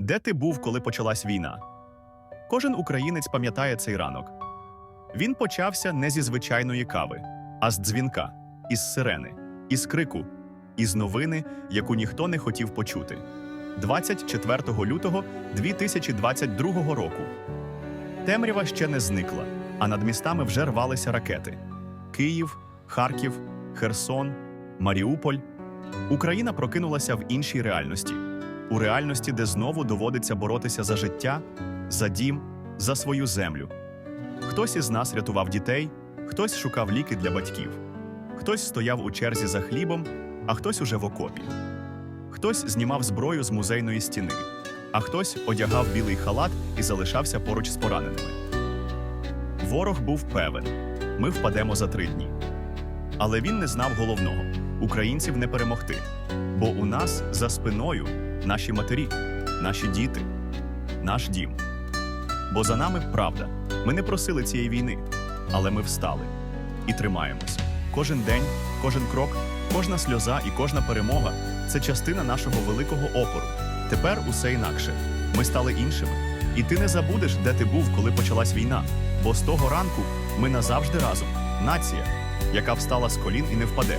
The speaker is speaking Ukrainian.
Де ти був, коли почалась війна? Кожен українець пам'ятає цей ранок. Він почався не зі звичайної кави, а з дзвінка, із сирени, із крику, із новини, яку ніхто не хотів почути. 24 лютого 2022 року. Темрява ще не зникла, а над містами вже рвалися ракети: Київ, Харків, Херсон, Маріуполь. Україна прокинулася в іншій реальності у реальності, де знову доводиться боротися за життя, за дім, за свою землю. Хтось із нас рятував дітей, хтось шукав ліки для батьків, хтось стояв у черзі за хлібом, а хтось уже в окопі. Хтось знімав зброю з музейної стіни, а хтось одягав білий халат і залишався поруч з пораненими. Ворог був певен: ми впадемо за три дні. Але він не знав головного українців не перемогти. Бо у нас за спиною наші матері, наші діти, наш дім. Бо за нами правда. Ми не просили цієї війни, але ми встали і тримаємось. Кожен день, кожен крок, кожна сльоза і кожна перемога це частина нашого великого опору. Тепер усе інакше. Ми стали іншими. І ти не забудеш, де ти був, коли почалась війна. Бо з того ранку ми назавжди разом. Нація, яка встала з колін і не впаде.